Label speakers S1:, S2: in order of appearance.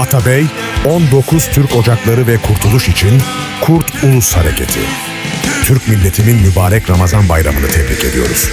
S1: Atabey, 19 Türk Ocakları ve Kurtuluş için Kurt Ulus Hareketi. Türk Milletimin mübarek Ramazan bayramını tebrik ediyoruz.